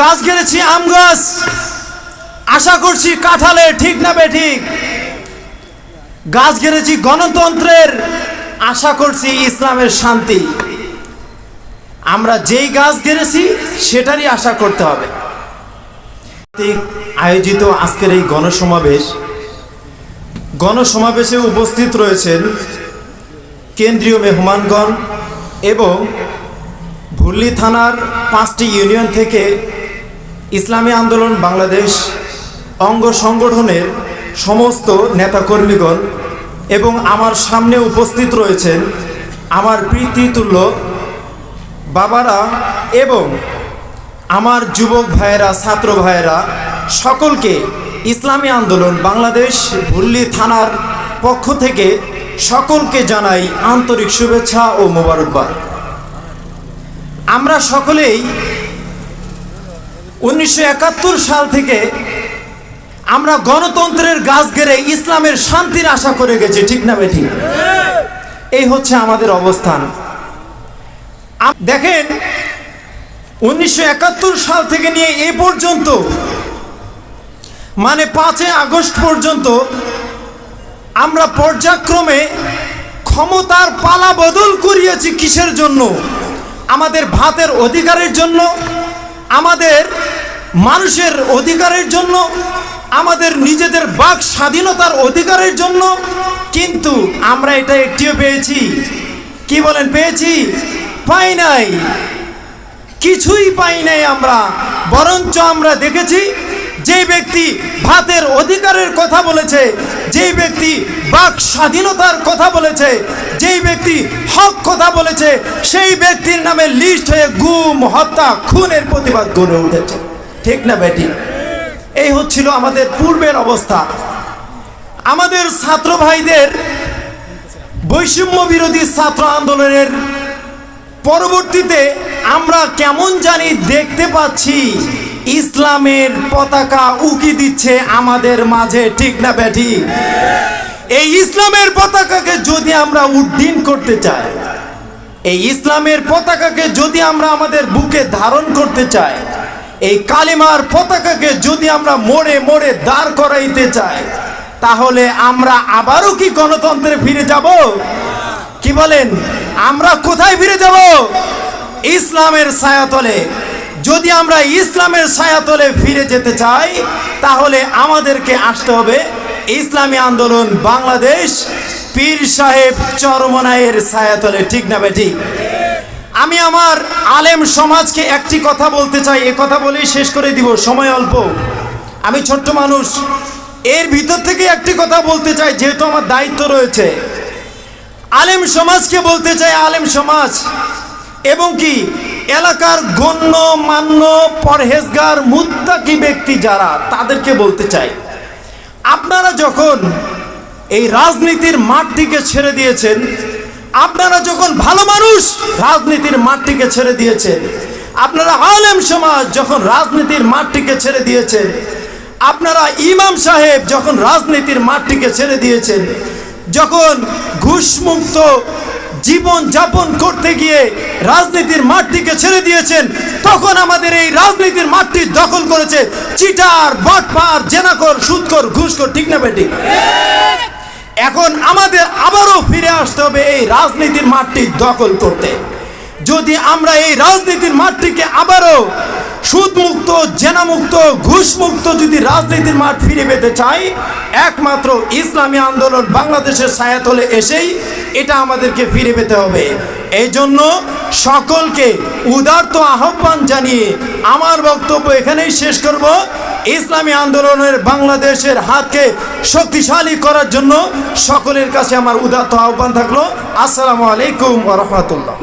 গাছ গেড়েছি, আম গাছ। আশা করছি কাঁঠালে ঠিক না বে ঠিক গাছ গেড়েছি গণতন্ত্রের। আশা করছি ইসলামের শান্তি। আমরা যেই গাছ গেড়েছি, সেটারই আশা করতে হবে। আয়োজিত আজকের এই গণসমাবেশ। গণসমাবেশে উপস্থিত রয়েছেন কেন্দ্রীয় মেহমানগণ এবং ভুল্লি থানার পাঁচটি ইউনিয়ন থেকে ইসলামী আন্দোলন বাংলাদেশ অঙ্গ সংগঠনের সমস্ত নেতাকর্মীগণ এবং আমার সামনে উপস্থিত রয়েছেন আমার প্রীতিতুল্য বাবারা এবং আমার যুবক ভাইয়েরা, ছাত্র ভাইয়েরা, সকলকে ইসলামী আন্দোলন বাংলাদেশ ভুল্লি থানার পক্ষ থেকে সকলকে জানাই আন্তরিক শুভেচ্ছা ও মোবারকবাদ। আমরা সকলেই উনিশশো একাত্তর সাল থেকে আমরা গণতন্ত্রের গাছ গেড়ে ইসলামের শান্তির আশা করে গেছি, ঠিক না বেঠিক? এই হচ্ছে আমাদের অবস্থান। দেখেন, উনিশশো একাত্তর সাল থেকে নিয়ে এ পর্যন্ত মানে পাঁচই আগস্ট পর্যন্ত, আমরা পর্যায়ক্রমে ক্ষমতার পালা বদল করিয়েছি কিসের জন্য? আমাদের ভাতের অধিকারের জন্য আমাদের মানুষের অধিকারের জন্য, আমাদের নিজেদের বাক স্বাধীনতার অধিকারের জন্য, কিন্তু আমরা এটা একটিও পেয়েছি। কি বলেন পেয়েছি? পাই নাই। কিছুই পাই নাই আমরা, বরঞ্চ আমরা দেখেছি যে ব্যক্তি ভাতের অধিকারের কথা বলেছে যেই ব্যক্তি বাক স্বাধীনতার কথা বলেছে যেই ব্যক্তি হক কথা বলেছে, সেই ব্যক্তির নামে লিস্ট হয়ে গুম, হত্যা, খুনের প্রতিবাদ গড়ে উঠেছে। ঠিক না বেটি? এই হচ্ছিল আমাদের পূর্বের অবস্থা। আমাদের ছাত্র ভাইদের বৈষম্য বিরোধী ছাত্র আন্দোলনের পরবর্তীতে আমরা কেমন জানি দেখতে পাচ্ছি। ইসলামের পতাকা উকি দিচ্ছে আমাদের মাঝে, ঠিক না ব্যাঠি এই ইসলামের পতাকাকে যদি আমরা উড্ডীন করতে চাই, এই ইসলামের পতাকাকে যদি আমরা আমাদের বুকে ধারণ করতে চাই, এই কালিমার পতাকাকে যদি আমরা মোড়ে মোড়ে দাঁড় করাইতে চাই, তাহলে আমরা আবারও কি গণতন্ত্রে ফিরে যাব? কি বলেন? আমরা কোথায় ফিরে যাব? ইসলামের ছায়াতলে যদি আমরা ইসলামের ছায়াতলে ফিরে যেতে চাই, তাহলে আমাদেরকে আসতে হবে ইসলামী আন্দোলন বাংলাদেশ পীর সাহেব চরমনায়ের ছায়াতলে, ঠিক না বেটি? আমি আমার আলেম সমাজকে একটি কথা বলতে চাই, এ কথা বলেই শেষ করে দিব, সময় অল্প। আমি ছোট্ট মানুষ, এর ভিতর থেকে একটি কথা বলতে চাই, যেহেতু আমার দায়িত্ব রয়েছে। আলেম সমাজকে বলতে চাই, আলেম সমাজ, এবং কি এলাকার গণ্য, মান্য, পরহেজগার, মুত্তাকি ব্যক্তি যারা, তাদেরকে বলতে চাই, আপনারা যখন এই রাজনীতির মাঠটিকে ছেড়ে দিয়েছেন, আপনারা যখন ভালো মানুষ রাজনীতির মাঠটিকে ছেড়ে দিয়েছেন, আপনারা আলেম সমাজ যখন রাজনীতির মাঠটিকে ছেড়ে দিয়েছেন, আপনারা ইমাম সাহেব যখন রাজনীতির মাঠটিকে ছেড়ে দিয়েছেন, যখন ঘুষমুক্ত জীবন যাপন করতে গিয়ে রাজনীতির মাঠটিকে ছেড়ে দিয়েছেন, তখন আমাদের এই রাজনীতির মাঠটি দখল করেছে চিটার, বটপার, জেনাকর সুদকর ঘুষকর, ঠিক না বেটি এখন আমাদের আবারও ফিরে আসতে হবে এই রাজনীতির মাঠটি দখল করতে। যদি আমরা এই রাজনীতির মাঠটিকে আবারও সুদমুক্ত, জেনামুক্ত, ঘুষমুক্ত যদি রাজনীতির মাঠ ফিরে পেতে চাই, একমাত্র ইসলামী আন্দোলন বাংলাদেশের ছায়াতলে এসেই এটা আমাদেরকে ফিরে পেতে হবে। এই জন্য সকলকে উদার্ত আহ্বান জানিয়ে আমার বক্তব্য এখানেই শেষ করব। ইসলামী আন্দোলনের বাংলাদেশের হাতকে শক্তিশালী করার জন্য সকলের কাছে আমার উদার্ত আহ্বান থাকল। আসসালামু আলাইকুম রহমতুল্লাহ।